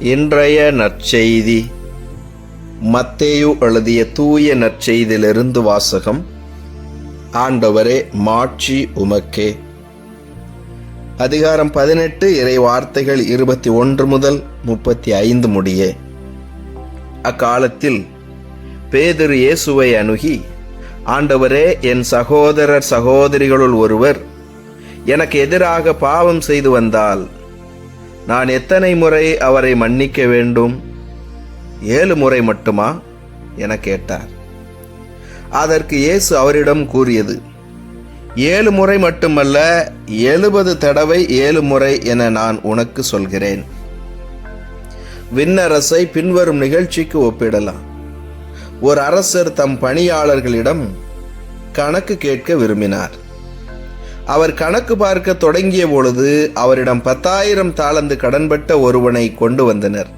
இன்றைய நற்செய்தி மத்தேயு எழுதிய தூய நற்செய்தியிலிருந்து வாசகம் ஆண்டவரே மாட்சி உமக்கே. அதிகாரம் பதினெட்டு இறை வார்த்தைகள் இருபத்தி ஒன்று முதல் முப்பத்தி ஐந்து முடிய. அக்காலத்தில் பேதிரு இயேசுவை அணுகி ஆண்டவரே என் சகோதரர் சகோதரிகளுள் ஒருவர் எனக்கு எதிராக பாவம் செய்து வந்தால் நான் எத்தனை முறை அவரை மன்னிக்க வேண்டும்? ஏழு முறை மட்டுமா? என கேட்டார். அதற்கு இயேசு அவரிடம் கூறியது ஏழு முறை மட்டுமல்ல எழுபது தடவை ஏழு முறை என நான் உனக்கு சொல்கிறேன். விண்ணரசை பின்வரும் நிகழ்ச்சிக்கு ஒப்பிடலாம். ஒரு அரசர் தம் பணியாளர்களிடம் கணக்கு கேட்க விரும்பினார். அவர் கணக்கு பார்க்க தொடங்கிய பொழுது அவரிடம் பத்தாயிரம் தாளந்து கடன்பட்ட ஒருவனை கொண்டு வந்தனர்.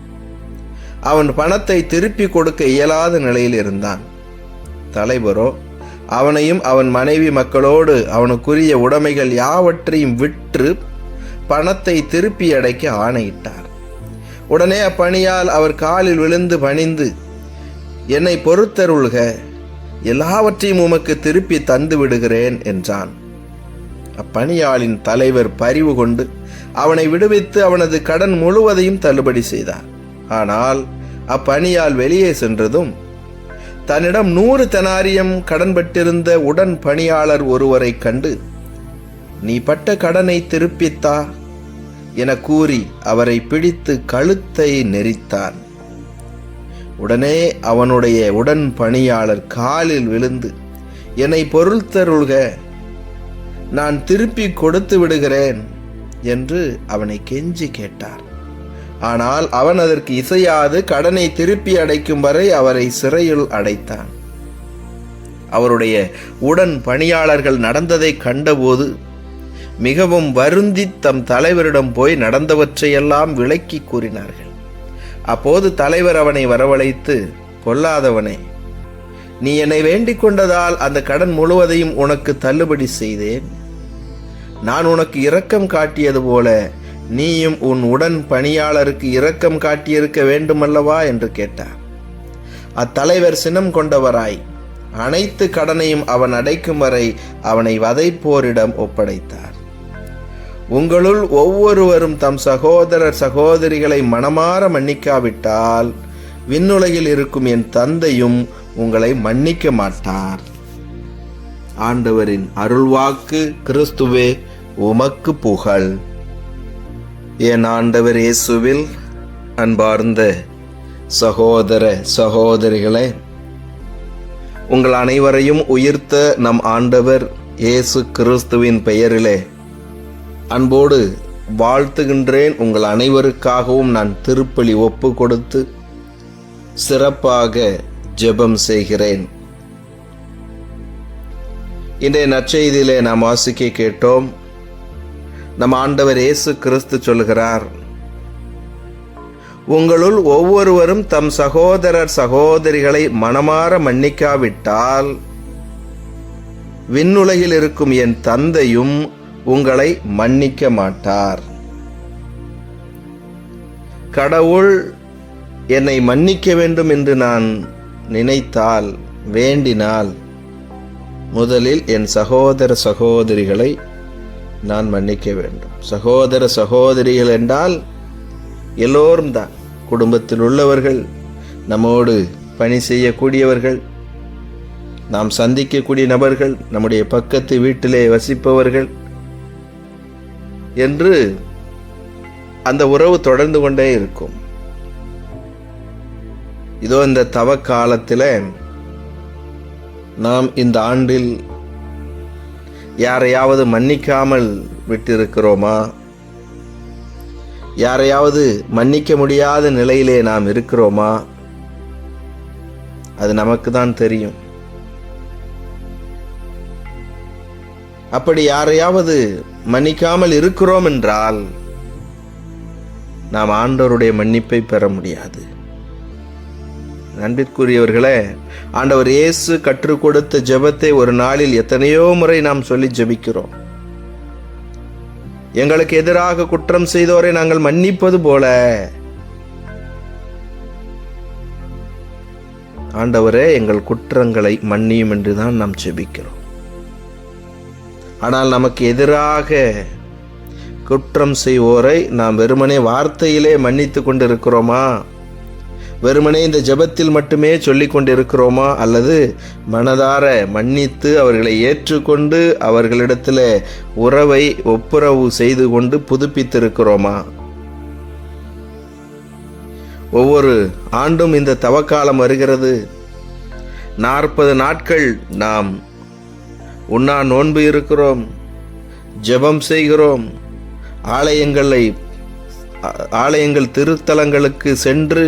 அவன் பணத்தை திருப்பி கொடுக்க இயலாத நிலையில் இருந்தான். தலைவரோ அவனையும் அவன் மனைவி மக்களோடு அவனுக்குரிய உடைமைகள் யாவற்றையும் விற்று பணத்தை திருப்பி அடைக்க ஆணையிட்டார். உடனே அப்பணியால் அவர் காலில் விழுந்து பணிந்து என்னை பொறுத்தருள்க எல்லாவற்றையும் உமக்கு திருப்பி தந்து விடுகிறேன் என்றான். அப்பணியாளின் தலைவர் பரிவு கொண்டு அவனை விடுவித்து அவனது கடன் முழுவதையும் தள்ளுபடி செய்தார். ஆனால் அப்பணியால் வெளியே சென்றதும் தன்னிடம் நூறு தெனாரியம் கடன்பட்டிருந்த உடன் பணியாளர் ஒருவரை கண்டு நீ பட்ட கடனை திருப்பித்தா? என கூறி அவரை பிடித்து கழுத்தை நெரித்தான். உடனே அவனுடைய உடன் பணியாளர் காலில் விழுந்து என்னை பொருள் தருள்க நான் திருப்பி கொடுத்து விடுகிறேன் என்று அவனை கெஞ்சி கேட்டார். ஆனால் அவன் அதற்கு இசையாது கடனை திருப்பி அடைக்கும் வரை அவரை சிறையில் அடைத்தான். அவருடைய உடன் பணியாளர்கள் நடந்ததை கண்டபோது மிகவும் வருந்தி தம் தலைவரிடம் போய் நடந்தவற்றையெல்லாம் விளக்கி கூறினார்கள். அப்போது தலைவர் அவனை வரவழைத்து பொல்லாதவனே நீ என்னை வேண்டிக் கொண்டதால் அந்த கடன் முழுவதையும் உனக்கு தள்ளுபடி செய்தேன். நான் உனக்கு இரக்கம் காட்டியது போல நீயும் உன் உடன் பணியாளருக்கு இரக்கம் காட்டியிருக்க வேண்டுமல்லவா? என்று கேட்டார். அத்தலைவர் சினம் கொண்டவராய் அனைத்து கடனையும் அவன் அடைக்கும் வரை அவனை வதைப்போரிடம் ஒப்படைத்தார். உங்களுள் ஒவ்வொருவரும் தம் சகோதரர் சகோதரிகளை மனமாற மன்னிக்காவிட்டால் விண்ணுலகில் இருக்கும் என் தந்தையும் உங்களை மன்னிக்க மாட்டார். ஆண்டவரின் அருள்வாக்கு கிறிஸ்துவே உமக்கு புகழ். என் ஆண்டவர் இயேசுவில் அன்பார்ந்த சகோதர சகோதரிகளே உங்கள் அனைவரையும் உயிர்த்த நம் ஆண்டவர் இயேசு கிறிஸ்துவின் பெயரிலே அன்போடு வாழ்த்துகின்றேன். உங்கள் அனைவருக்காகவும் நான் திருப்பலி ஒப்பு கொடுத்து சிறப்பாக ஜெபம் செய்கிறேன். இன்றைய நற்செய்தியிலே நாம் வாசிக்க கேட்டோம் நம் ஆண்டவர் இயேசு கிறிஸ்து சொல்கிறார் உங்களுள் ஒவ்வொருவரும் தம் சகோதரர் சகோதரிகளை மனமாற மன்னிக்காவிட்டால் விண்ணுலகில் இருக்கும் என் தந்தையும் உங்களை மன்னிக்க மாட்டார். கடவுள் என்னை மன்னிக்க வேண்டும் என்று நான் நினைத்தால் வேண்டினால் முதலில் என் சகோதர சகோதரிகளை நான் மன்னிக்க வேண்டும். சகோதர சகோதரிகள் என்றால் எல்லோரும் தான். குடும்பத்தில் உள்ளவர்கள் நம்மோடு பணி செய்யக்கூடியவர்கள் நாம் சந்திக்கக்கூடிய நபர்கள் நம்முடைய பக்கத்து வீட்டிலே வசிப்பவர்கள் என்று அந்த உறவு தொடர்ந்து கொண்டே இருக்கும். இதோ இந்த தவ காலத்தில் நாம் இந்த ஆண்டில் யாரையாவது மன்னிக்காமல் விட்டிருக்கிறோமா? யாரையாவது மன்னிக்க முடியாத நிலையிலே நாம் இருக்கிறோமா? அது நமக்கு தான் தெரியும். அப்படி யாரையாவது மன்னிக்காமல் இருக்கிறோம் என்றால் நாம் ஆண்டவருடைய மன்னிப்பை பெற முடியாது. நன்பிற்குரியவர்களே ஆண்டவர் இயேசு கற்றுக் கொடுத்த ஜெபத்தை ஒரு நாளில் எத்தனையோ முறை நாம் சொல்லி ஜெபிக்கிறோம். எங்களுக்கு எதிராக குற்றம் செய்தோரை நாங்கள் மன்னிப்பது போல ஆண்டவரே எங்கள் குற்றங்களை மன்னியும் என்று தான் நாம் ஜெபிக்கிறோம். ஆனால் நமக்கு எதிராக குற்றம் செய்வோரை நாம் வெறுமனே வார்த்தையிலே மன்னித்து கொண்டிருக்கிறோமா? வெறுமனே இந்த ஜெபத்தில் மட்டுமே சொல்லிக் கொண்டிருக்கிறோமா? அல்லது மனதார மன்னித்து அவர்களை ஏற்றுக்கொண்டு அவர்களிடத்தில் உறவை ஒப்புரவு செய்து கொண்டு புதுப்பித்திருக்கிறோமா? ஒவ்வொரு ஆண்டும் இந்த தவக்காலம் வருகிறது. நாற்பது நாட்கள் நாம் உண்ணா நோன்பு இருக்கிறோம் ஜெபம் செய்கிறோம் ஆலயங்களை ஆலயங்கள் திருத்தலங்களுக்கு சென்று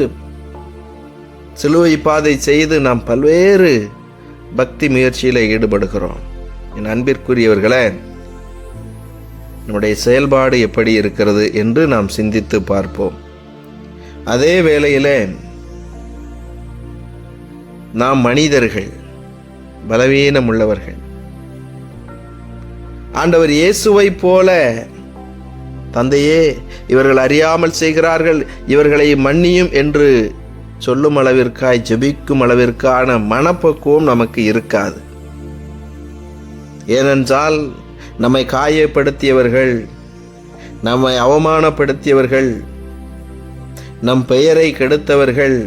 சிலுவை பாதை செய்து நாம் பல்வேறு பக்தி முயற்சியில் ஈடுபடுகிறோம். என் அன்பிற்குரியவர்களே நம்முடைய செயல்பாடு எப்படி இருக்கிறது என்று நாம் சிந்தித்து பார்ப்போம். அதே வேளையில் நாம் மனிதர்கள் பலவீனம் உள்ளவர்கள் ஆண்டவர் இயேசுவை போல தந்தையே இவர்கள் அறியாமல் செய்கிறார்கள் இவர்களை மன்னியும் என்று சொல்லும் அளவிற்காய் ஜெபிக்கும் அளவிற்கான மனப்பக்குவம் நமக்கு இருக்காது. ஏனென்றால் நம்மை காயப்படுத்தியவர்கள் நம்மை அவமானப்படுத்தியவர்கள் நம் பெயரை கெடுத்தவர்கள்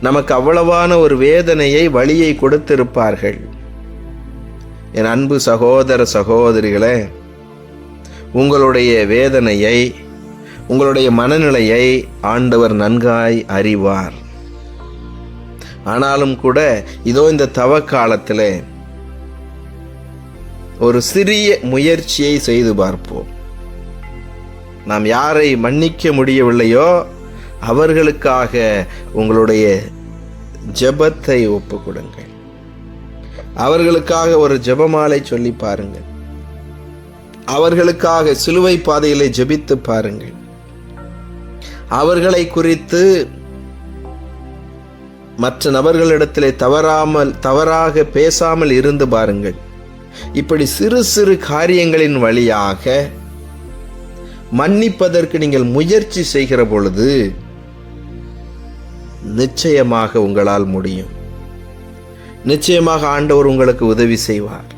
நமக்கு அவ்வளவான ஒரு வேதனையை வழியை கொடுத்திருப்பார்கள். என் அன்பு சகோதர சகோதரிகளே உங்களுடைய வேதனையை உங்களுடைய மனநிலையை ஆண்டவர் நன்காய் அறிவார். ஆனாலும் கூட இதோ இந்த தவ காலத்தில் ஒரு சிறிய முயற்சியை செய்து பார்ப்போம். நாம் யாரை மன்னிக்க முடியவில்லையோ அவர்களுக்காக உங்களுடைய ஜெபத்தை ஒப்பு கொடுங்கள் அவர்களுக்காக ஒரு ஜெபமாலை சொல்லி பாருங்கள். அவர்களுக்காக சிலுவை பாதையிலே ஜெபித்து பாருங்கள். அவர்களை குறித்து மற்ற நபர்களிடத்திலே தவறாமல் தவறாக பேசாமல் இருந்து பாருங்கள். இப்படி சிறு சிறு காரியங்களின் வழியாக மன்னிப்பதற்கு நீங்கள் முயற்சி செய்கிற பொழுது நிச்சயமாக உங்களால் முடியும். நிச்சயமாக ஆண்டவர் உங்களுக்கு உதவி செய்வார்.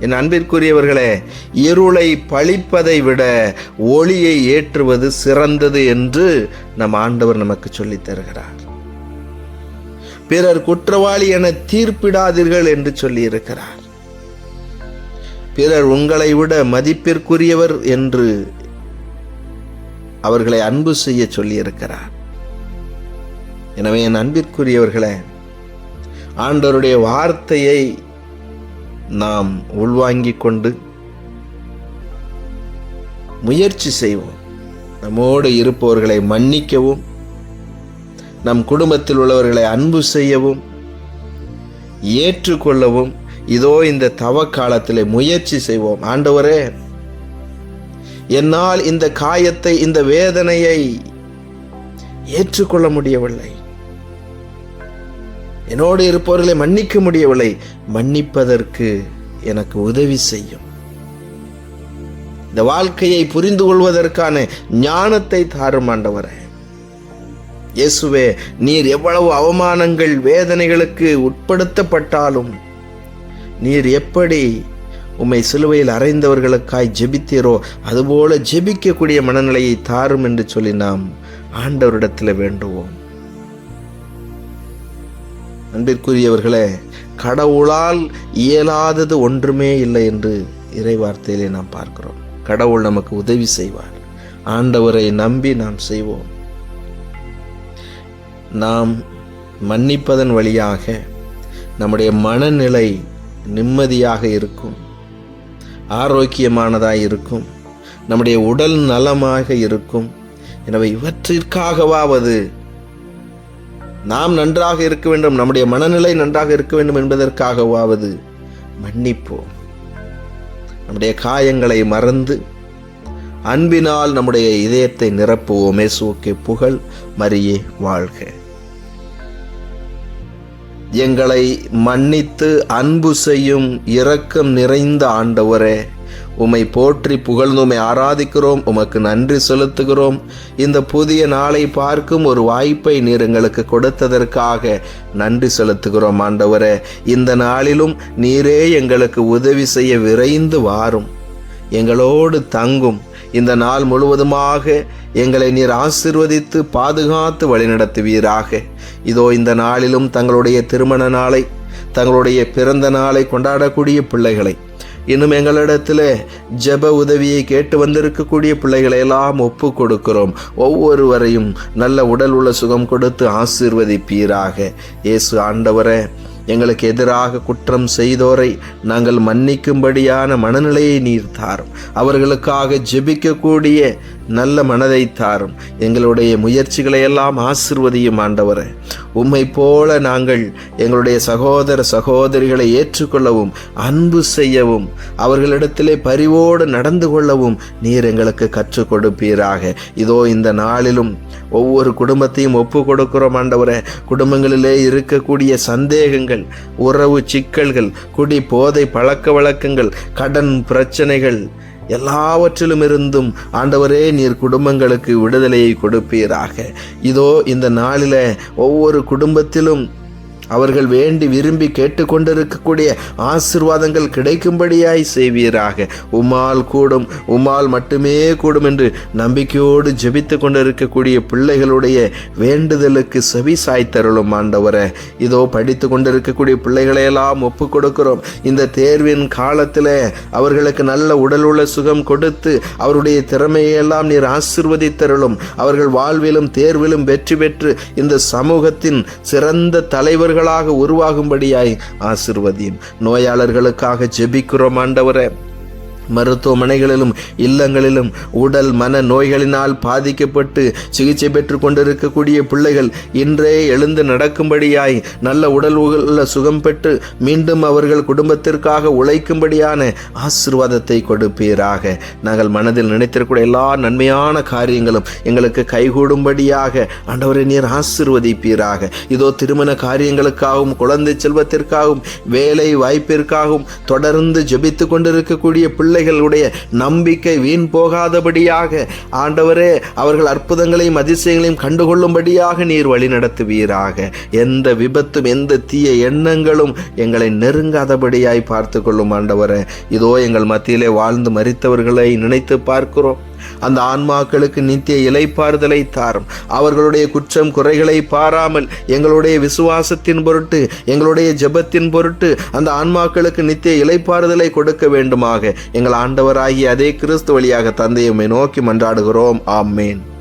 என் அன்பிற்குரியவர்களே இருளை பழிப்பதை விட ஒளியை ஏற்றுவது சிறந்தது என்று நம் ஆண்டவர் நமக்கு சொல்லித் தருகிறார். பிறர் குற்றவாளி என தீர்ப்பிடாதீர்கள் என்று சொல்லியிருக்கிறார். பிறர் உங்களை விட மதிப்பிற்குரியவர் என்று அவர்களை அன்பு செய்ய சொல்லியிருக்கிறார். எனவே என் அன்பிற்குரியவர்களே ஆண்டவருடைய வார்த்தையை நாம் உள்வாங்கிக் கொண்டு முயற்சி செய்வோம். நம்மோடு இருப்பவர்களை மன்னிக்கவும். நம் குடும்பத்தில் உள்ளவர்களை அன்பு செய்யவும். ஏற்றுக்கொள்ளவும். இதோ இந்த தவ காலத்தில் முயற்சி செய்வோம். ஆண்டவரே என்னால் இந்த காயத்தை இந்த வேதனையை ஏற்றுக்கொள்ள முடியவில்லை. என்னோடு இருப்பவர்களை மன்னிக்க முடியவில்லை. மன்னிப்பதற்கு எனக்கு உதவி செய்யும். இந்த வாழ்க்கையை புரிந்து கொள்வதற்கான ஞானத்தை தாரும் ஆண்டவரே. இயேசுவே நீர் எவ்வளவு அவமானங்கள் வேதனைகளுக்கு உட்படுத்தப்பட்டாலும் நீர் எப்படி உம்மை சிலுவையில் அறைந்தவர்களுக்காய் ஜெபித்தீரோ அதுபோல ஜெபிக்கக்கூடிய மனநிலையை தாரும் என்று சொல்லி நாம் ஆண்டவரிடத்தில் வேண்டுவோம். அன்பிற்குரியவர்களே கடவுளால் இயலாதது ஒன்றுமே இல்லை என்று இறைவார்த்தையிலே நாம் பார்க்கிறோம். கடவுள் நமக்கு உதவி செய்வார். ஆண்டவரை நம்பி நாம் செய்வோம். நாம் மன்னிப்பதன் வழியாக நம்முடைய மனநிலை நிம்மதியாக இருக்கும். ஆரோக்கியமானதாக இருக்கும். நம்முடைய உடல் நலமாக இருக்கும். எனவே இவற்றிற்காகவாவது நாம் நன்றாக இருக்க வேண்டும் நம்முடைய மனநிலை நன்றாக இருக்க வேண்டும் என்பதற்காகவாவது மன்னிப்போம். நம்முடைய காயங்களை மறந்து அன்பினால் நம்முடைய இதயத்தை நிரப்புவோம். இயேசுவுக்கே புகழ் மரியே வாழ்க. எங்களை மன்னித்து அன்பு செய்யும் இரக்கம் நிறைந்த ஆண்டவரே உம்மை போற்றி புகழ்ந்து உம்மை ஆராதிக்கிறோம் உமக்கு நன்றி செலுத்துகிறோம். இந்த புதிய நாளை பார்க்கும் ஒரு வாய்ப்பை நீர் எங்களுக்கு கொடுத்ததற்காக நன்றி செலுத்துகிறோம் ஆண்டவரே. இந்த நாளிலும் நீரே எங்களுக்கு உதவி செய்ய விரைந்து வாரும். எங்களோடு தங்கும். இந்த நாள் முழுவதுமாக எங்களை நீர் ஆசிர்வதித்து பாதுகாத்து வழிநடத்துவீராக. இதோ இந்த நாளிலும் தங்களுடைய திருமண நாளை தங்களுடைய பிறந்த நாளை கொண்டாடக்கூடிய பிள்ளைகளை இன்னும் எங்களிடத்தில் ஜெப உதவியை கேட்டு வந்திருக்கக்கூடிய பிள்ளைகளை எல்லாம் ஒப்பு கொடுக்கிறோம் ஒவ்வொருவரையும் நல்ல உடல் உள்ள சுகம் கொடுத்து ஆசீர்வதிப்பீராக. இயேசு ஆண்டவரே எங்களுக்கு எதிராக குற்றம் செய்தோரை நாங்கள் மன்னிக்கும்படியான மனநிலையை நீர் தாரும் அவர்களுக்காக ஜெபிக்கக்கூடிய நல்ல மனதை தாரும். எங்களுடைய முயற்சிகளை எல்லாம் ஆசிர்வதியும் ஆண்டவரே. உம்மை போல நாங்கள் எங்களுடைய சகோதர சகோதரிகளை ஏற்றுக்கொள்ளவும் அன்பு செய்யவும் அவர்களிடத்திலே பரிவோடு நடந்து கொள்ளவும் நீர் எங்களுக்கு கற்றுக் கொடுப்பீராக. இதோ இந்த நாளிலும் ஒவ்வொரு குடும்பத்தையும் ஒப்பு கொடுக்கிறோம் ஆண்டவரே. குடும்பங்களிலே இருக்கக்கூடிய சந்தேகங்கள் உறவு சிக்கல்கள் குடி போதை பழக்க வழக்கங்கள் கடன் பிரச்சனைகள் எல்லாவற்றிலும் இருந்தும் ஆண்டவரே நீர் குடும்பங்களுக்கு விடுதலையை கொடுப்பீராக. இதோ இந்த நாளில ஒவ்வொரு குடும்பத்திலும் அவர்கள் வேண்டி விரும்பி கேட்டுக்கொண்டிருக்கக்கூடிய ஆசிர்வாதங்கள் கிடைக்கும்படியாய் செய்வீராக. உமால் கூடும் உம்மால் மட்டுமே கூடும் என்று நம்பிக்கையோடு ஜெபித்து கொண்டிருக்கக்கூடிய பிள்ளைகளுடைய வேண்டுதலுக்கு செவி சாய்த்தருளும் ஆண்டவரே. இதோ படித்து கொண்டிருக்கக்கூடிய பிள்ளைகளையெல்லாம் ஒப்பு கொடுக்கிறோம். இந்த தேர்வின் காலத்தில் அவர்களுக்கு நல்ல உடல் உள்ள சுகம் கொடுத்து அவருடைய திறமையெல்லாம் நீர் ஆசிர்வதித்தருளும் அவர்கள் வாழ்விலும் தேர்விலும் வெற்றி பெற்று இந்த சமூகத்தின் சிறந்த மனிதர்களாக உருவாகும்படியாய் ஆசிர்வதியும். நோயாளர்களுக்காக ஜெபிக்கிறோம் ஆண்டவரே. மருத்துவமனைகளிலும் இல்லங்களிலும் உடல் மன நோய்களினால் பாதிக்கப்பட்டு சிகிச்சை பெற்று கொண்டிருக்கக்கூடிய பிள்ளைகள் இன்றே எழுந்து நடக்கும்படியாய் நல்ல உடல் உள்ள சுகம் பெற்று மீண்டும் அவர்கள் குடும்பத்திற்காக உழைக்கும்படியான ஆசிர்வாதத்தை கொடுப்பீராக. நாங்கள் மனதில் நினைத்திருக்கூடிய எல்லா நன்மையான காரியங்களும் எங்களுக்கு கைகூடும்படியாக ஆண்டவரை நீர் ஆசிர்வதிப்பீராக. இதோ திருமண காரியங்களுக்காகவும் குழந்தை செல்வத்திற்காகவும் வேலை வாய்ப்பிற்காகவும் தொடர்ந்து ஜெபித்து கொண்டிருக்கக்கூடிய பிள்ளைகளுடைய நம்பிக்கை வீண் போகாதபடியாக ஆண்டவரே அவர்கள் அற்புதங்களையும் அதிசயங்களையும் கண்டுகொள்ளும்படியாக நீர் வழி நடத்துவீராக. எந்த விபத்தும் எந்த தீய எண்ணங்களும் எங்களை நெருங்காதபடியாய் பார்த்து கொள்ளும் ஆண்டவரே. இதோ எங்கள் மத்தியிலே வாழ்ந்து மறித்தவர்களை நினைத்து பார்க்கிறோம். அந்த ஆன்மாக்களுக்கு நித்திய இலைப்பாறுதலை தாரும். அவர்களுடைய குற்றம் குறைகளை பாராமல் எங்களுடைய விசுவாசத்தின் பொருட்டு எங்களுடைய ஜெபத்தின் பொருட்டு அந்த ஆன்மாக்களுக்கு நித்திய இலைப்பாறுதலை கொடுக்க வேண்டுமாக. எங்கள் ஆண்டவராகிய அதே கிறிஸ்து வழியாக தந்தையுமை நோக்கி மன்றாடுகிறோம். ஆமேன்.